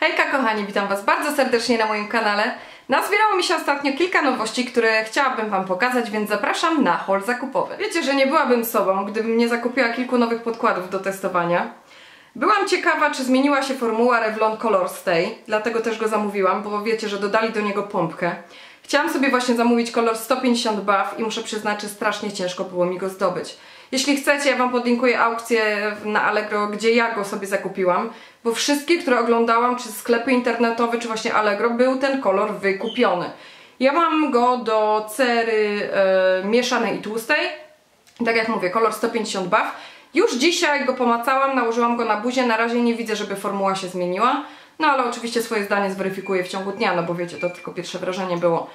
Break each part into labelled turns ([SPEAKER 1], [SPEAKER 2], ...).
[SPEAKER 1] Hejka kochani, witam Was bardzo serdecznie na moim kanale. Nazbierało mi się ostatnio kilka nowości, które chciałabym Wam pokazać, więc zapraszam na haul zakupowy. Wiecie, że nie byłabym sobą, gdybym nie zakupiła kilku nowych podkładów do testowania. Byłam ciekawa, czy zmieniła się formuła Revlon Color Stay, dlatego też go zamówiłam, bo wiecie, że dodali do niego pompkę. Chciałam sobie właśnie zamówić kolor 150 buff i muszę przyznać, że strasznie ciężko było mi go zdobyć. Jeśli chcecie, ja Wam podlinkuję aukcję na Allegro, gdzie ja go sobie zakupiłam, bo wszystkie, które oglądałam, czy sklepy internetowe, czy właśnie Allegro, był ten kolor wykupiony. Ja mam go do cery e, mieszanej i tłustej, tak jak mówię, kolor 150 buff. Już dzisiaj go pomacałam, nałożyłam go na buzię, na razie nie widzę, żeby formuła się zmieniła. No ale oczywiście swoje zdanie zweryfikuję w ciągu dnia, no bo wiecie, to tylko pierwsze wrażenie było.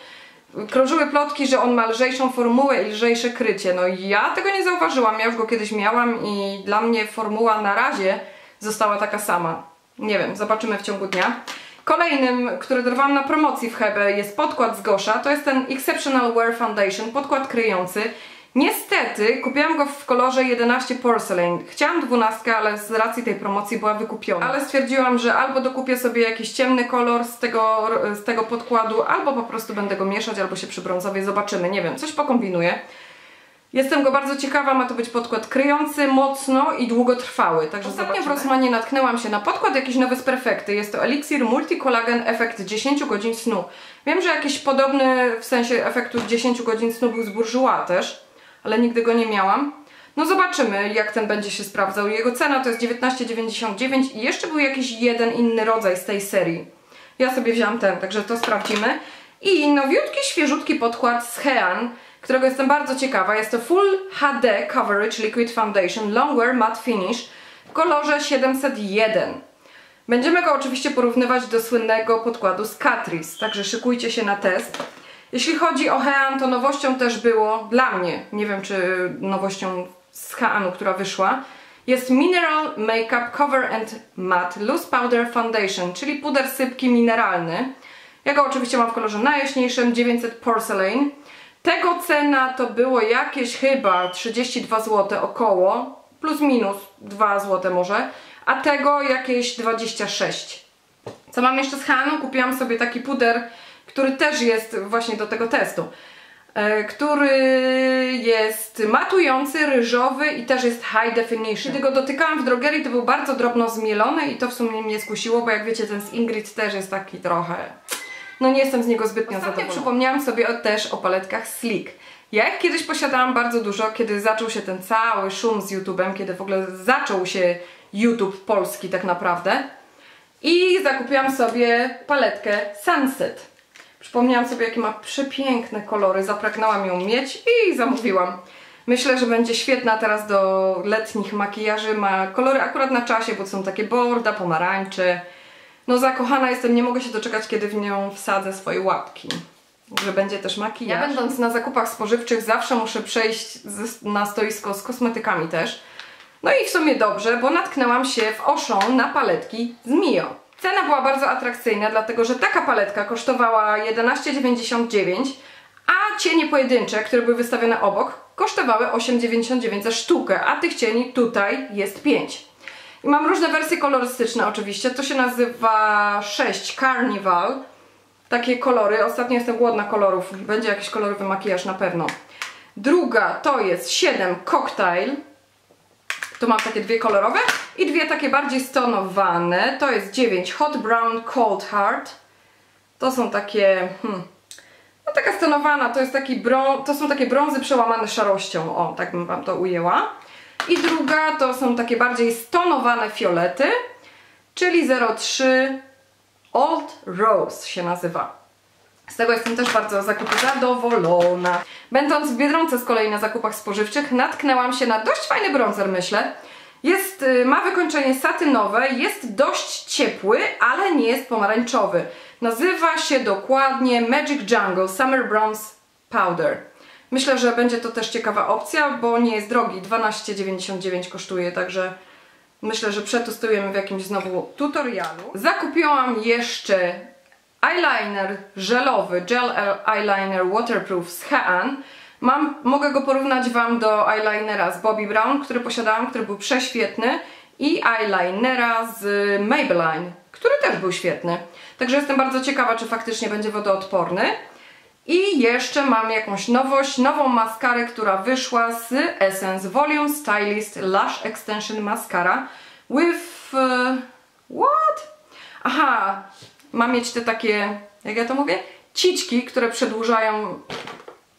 [SPEAKER 1] Krążyły plotki, że on ma lżejszą formułę i lżejsze krycie. No ja tego nie zauważyłam, ja już go kiedyś miałam i dla mnie formuła na razie została taka sama. Nie wiem, zobaczymy w ciągu dnia. Kolejnym, który dorwałam na promocji w Hebe jest podkład z Gosha. To jest ten Exceptional Wear Foundation, podkład kryjący. Niestety kupiłam go w kolorze 11 Porcelain. Chciałam 12, ale z racji tej promocji była wykupiona. Ale stwierdziłam, że albo dokupię sobie jakiś ciemny kolor z tego, z tego podkładu, albo po prostu będę go mieszać, albo się przybrązowie zobaczymy. Nie wiem, coś pokombinuję. Jestem go bardzo ciekawa, ma to być podkład kryjący, mocno i długotrwały. Także Ostatnio w Rossmanie natknęłam się na podkład jakiś nowy z Perfekty. Jest to Elixir Multi Collagen Efekt 10 godzin snu. Wiem, że jakiś podobny w sensie efektu 10 godzin snu był z Bourjois też, ale nigdy go nie miałam. No zobaczymy, jak ten będzie się sprawdzał. Jego cena to jest 19,99 i jeszcze był jakiś jeden inny rodzaj z tej serii. Ja sobie wziąłam ten, także to sprawdzimy. I nowiutki, świeżutki podkład z Hean którego jestem bardzo ciekawa. Jest to Full HD Coverage Liquid Foundation Longwear Matte Finish w kolorze 701. Będziemy go oczywiście porównywać do słynnego podkładu z Catrice, także szykujcie się na test. Jeśli chodzi o Hean, to nowością też było, dla mnie, nie wiem czy nowością z Heanu, która wyszła, jest Mineral Makeup Cover and Matte Loose Powder Foundation, czyli puder sypki mineralny. Ja go oczywiście mam w kolorze najjaśniejszym, 900 Porcelain. Tego cena to było jakieś chyba 32 zł około, plus minus 2 zł może, a tego jakieś 26. Co mam jeszcze z Hanu? Kupiłam sobie taki puder, który też jest właśnie do tego testu. E, który jest matujący, ryżowy i też jest high definition. Kiedy go dotykałam w drogerii, to był bardzo drobno zmielony i to w sumie mnie skusiło, bo jak wiecie, ten z Ingrid też jest taki trochę no nie jestem z niego zbytnio Ostatnio zadowolona. przypomniałam sobie też o paletkach Sleek. Ja ich kiedyś posiadałam bardzo dużo, kiedy zaczął się ten cały szum z YouTube'em, kiedy w ogóle zaczął się YouTube polski tak naprawdę. I zakupiłam sobie paletkę Sunset. Przypomniałam sobie, jakie ma przepiękne kolory, zapragnęłam ją mieć i zamówiłam. Myślę, że będzie świetna teraz do letnich makijaży. Ma kolory akurat na czasie, bo są takie borda, pomarańcze, no zakochana jestem, nie mogę się doczekać, kiedy w nią wsadzę swoje łapki. Że będzie też makijaż. Ja będąc na zakupach spożywczych zawsze muszę przejść na stoisko z kosmetykami też. No i w sumie dobrze, bo natknęłam się w Auchan na paletki z Mio. Cena była bardzo atrakcyjna, dlatego że taka paletka kosztowała 11,99 a cienie pojedyncze, które były wystawione obok, kosztowały 8,99 za sztukę, a tych cieni tutaj jest 5. I mam różne wersje kolorystyczne oczywiście. To się nazywa 6 Carnival. Takie kolory. Ostatnio jestem głodna kolorów. Będzie jakiś kolorowy makijaż na pewno. Druga to jest 7 Cocktail. Tu mam takie dwie kolorowe i dwie takie bardziej stonowane. To jest 9 Hot Brown Cold Heart. To są takie... Hmm, no taka stonowana, to jest taki brą to są takie brązy przełamane szarością. O, tak bym Wam to ujęła. I druga to są takie bardziej stonowane fiolety, czyli 03 Old Rose się nazywa. Z tego jestem też bardzo zakupy zadowolona. Będąc w Biedronce z kolei na zakupach spożywczych, natknęłam się na dość fajny bronzer, myślę. Jest, y, ma wykończenie satynowe, jest dość ciepły, ale nie jest pomarańczowy. Nazywa się dokładnie Magic Jungle Summer Bronze Powder. Myślę, że będzie to też ciekawa opcja, bo nie jest drogi. 12,99 kosztuje, także myślę, że przetestujemy w jakimś znowu tutorialu. Zakupiłam jeszcze eyeliner żelowy, gel eyeliner waterproof z Hean. Mam, mogę go porównać Wam do eyelinera z Bobbi Brown, który posiadałam, który był prześwietny i eyelinera z Maybelline, który też był świetny. Także jestem bardzo ciekawa, czy faktycznie będzie wodoodporny. I jeszcze mam jakąś nowość, nową maskarę, która wyszła z Essence Volume Stylist Lash Extension Mascara with... Uh, what? Aha, mam mieć te takie, jak ja to mówię? Ciczki, które przedłużają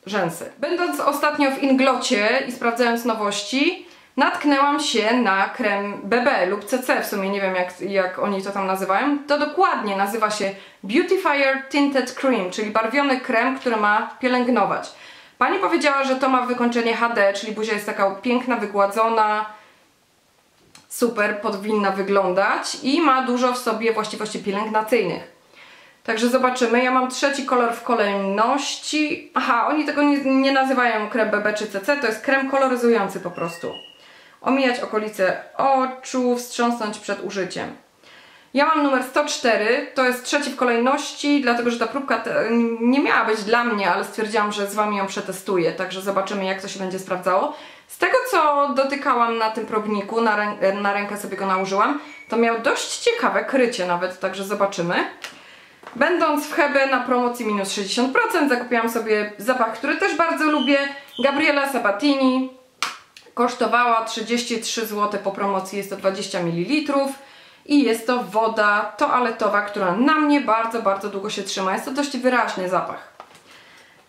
[SPEAKER 1] rzęsy. Będąc ostatnio w Inglocie i sprawdzając nowości, natknęłam się na krem BB lub CC, w sumie nie wiem jak, jak oni to tam nazywają. To dokładnie nazywa się Beautifier Tinted Cream, czyli barwiony krem, który ma pielęgnować. Pani powiedziała, że to ma wykończenie HD, czyli buzia jest taka piękna, wygładzona, super powinna wyglądać i ma dużo w sobie właściwości pielęgnacyjnych. Także zobaczymy. Ja mam trzeci kolor w kolejności. Aha, oni tego nie, nie nazywają krem BB czy CC, to jest krem koloryzujący po prostu. Omijać okolice oczu, wstrząsnąć przed użyciem. Ja mam numer 104, to jest trzeci w kolejności, dlatego że ta próbka nie miała być dla mnie, ale stwierdziłam, że z Wami ją przetestuję, także zobaczymy jak to się będzie sprawdzało. Z tego co dotykałam na tym probniku, na, rę na rękę sobie go nałożyłam, to miał dość ciekawe krycie nawet, także zobaczymy. Będąc w Hebe na promocji minus 60%, zakupiłam sobie zapach, który też bardzo lubię, Gabriela Sabatini. Kosztowała 33 zł po promocji, jest to 20 ml i jest to woda toaletowa, która na mnie bardzo, bardzo długo się trzyma. Jest to dość wyraźny zapach.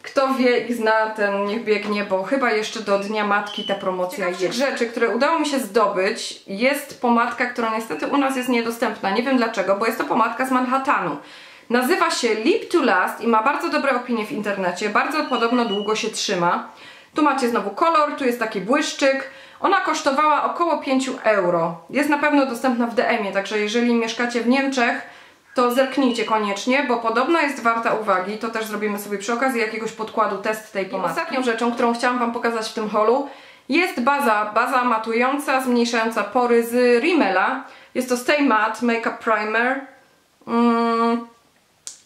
[SPEAKER 1] Kto wie i zna, ten niech biegnie, bo chyba jeszcze do Dnia Matki ta promocja jest. rzeczy, które udało mi się zdobyć, jest pomadka, która niestety u nas jest niedostępna. Nie wiem dlaczego, bo jest to pomadka z Manhattanu. Nazywa się Lip to Last i ma bardzo dobre opinie w internecie. Bardzo podobno długo się trzyma. Tu macie znowu kolor, tu jest taki błyszczyk. Ona kosztowała około 5 euro. Jest na pewno dostępna w DM-ie, także jeżeli mieszkacie w Niemczech, to zerknijcie koniecznie, bo podobno jest warta uwagi. To też zrobimy sobie przy okazji jakiegoś podkładu test tej pomadki. I ostatnią rzeczą, którą chciałam Wam pokazać w tym holu, jest baza, baza matująca, zmniejszająca pory z Rimmela. Jest to Stay Matte Makeup Primer. Mm,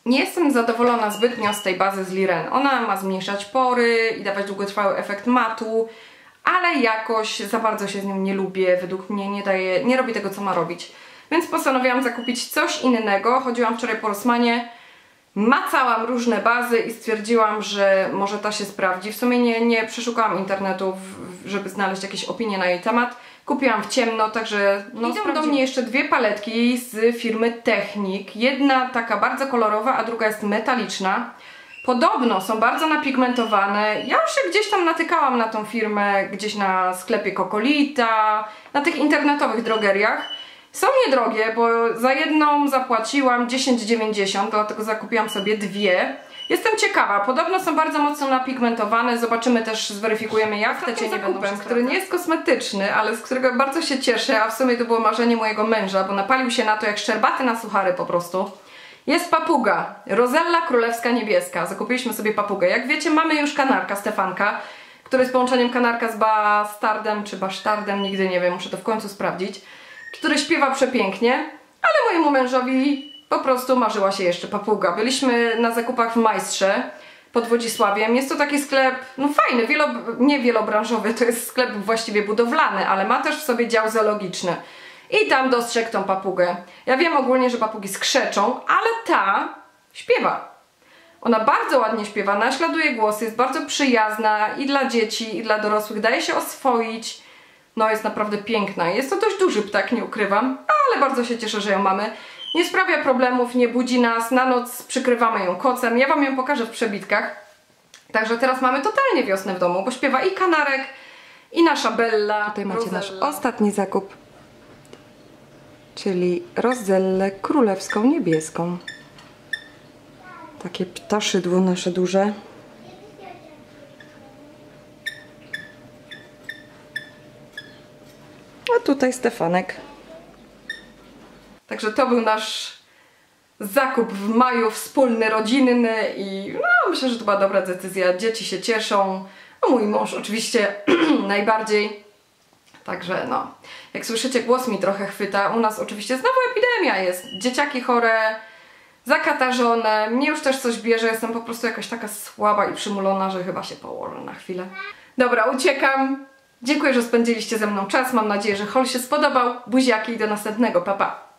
[SPEAKER 1] nie jestem zadowolona zbytnio z tej bazy z Liren. Ona ma zmniejszać pory i dawać długotrwały efekt matu, ale jakoś za bardzo się z nią nie lubię. Według mnie nie daje, nie robi tego, co ma robić. Więc postanowiłam zakupić coś innego. Chodziłam wczoraj po Rosmanie, macałam różne bazy i stwierdziłam, że może ta się sprawdzi. W sumie nie, nie przeszukałam internetu, żeby znaleźć jakieś opinie na jej temat. Kupiłam w ciemno, także no, idą do mnie jeszcze dwie paletki z firmy Technik. Jedna taka bardzo kolorowa, a druga jest metaliczna. Podobno są bardzo napigmentowane. Ja już się gdzieś tam natykałam na tą firmę, gdzieś na sklepie Kokolita, na tych internetowych drogeriach. Są niedrogie, bo za jedną zapłaciłam 10,90, dlatego zakupiłam sobie dwie. Jestem ciekawa, podobno są bardzo mocno napigmentowane, zobaczymy też, zweryfikujemy jak te cienie będą który nie jest kosmetyczny, ale z którego bardzo się cieszę, a w sumie to było marzenie mojego męża, bo napalił się na to jak szczerbaty na suchary po prostu. Jest papuga, Rozella Królewska Niebieska, zakupiliśmy sobie papugę. Jak wiecie mamy już kanarka Stefanka, który jest połączeniem kanarka z bastardem czy basztardem, nigdy nie wiem, muszę to w końcu sprawdzić, który śpiewa przepięknie, ale mojemu mężowi po prostu marzyła się jeszcze papuga. Byliśmy na zakupach w Majstrze pod Wodzisławiem. Jest to taki sklep, no fajny, wielo, nie wielobranżowy, to jest sklep właściwie budowlany, ale ma też w sobie dział zoologiczny. I tam dostrzegł tą papugę. Ja wiem ogólnie, że papugi skrzeczą, ale ta śpiewa. Ona bardzo ładnie śpiewa, naśladuje głosy, jest bardzo przyjazna i dla dzieci, i dla dorosłych. Daje się oswoić. No jest naprawdę piękna. Jest to dość duży ptak, nie ukrywam, ale bardzo się cieszę, że ją mamy. Nie sprawia problemów, nie budzi nas, na noc przykrywamy ją kocem. Ja Wam ją pokażę w przebitkach. Także teraz mamy totalnie wiosnę w domu, bo śpiewa i kanarek, i nasza Bella. Tutaj macie nasz ostatni zakup, czyli rozellę królewską niebieską. Takie ptaszydło nasze duże. A tutaj Stefanek. Także to był nasz zakup w maju wspólny, rodzinny i no, myślę, że to była dobra decyzja. Dzieci się cieszą, no mój mąż oczywiście najbardziej. Także no, jak słyszycie, głos mi trochę chwyta. U nas oczywiście znowu epidemia jest. Dzieciaki chore, zakatarzone. Mnie już też coś bierze. Jestem po prostu jakaś taka słaba i przymulona, że chyba się położę na chwilę. Dobra, uciekam. Dziękuję, że spędziliście ze mną czas. Mam nadzieję, że haul się spodobał. Buziaki i do następnego. Pa, pa.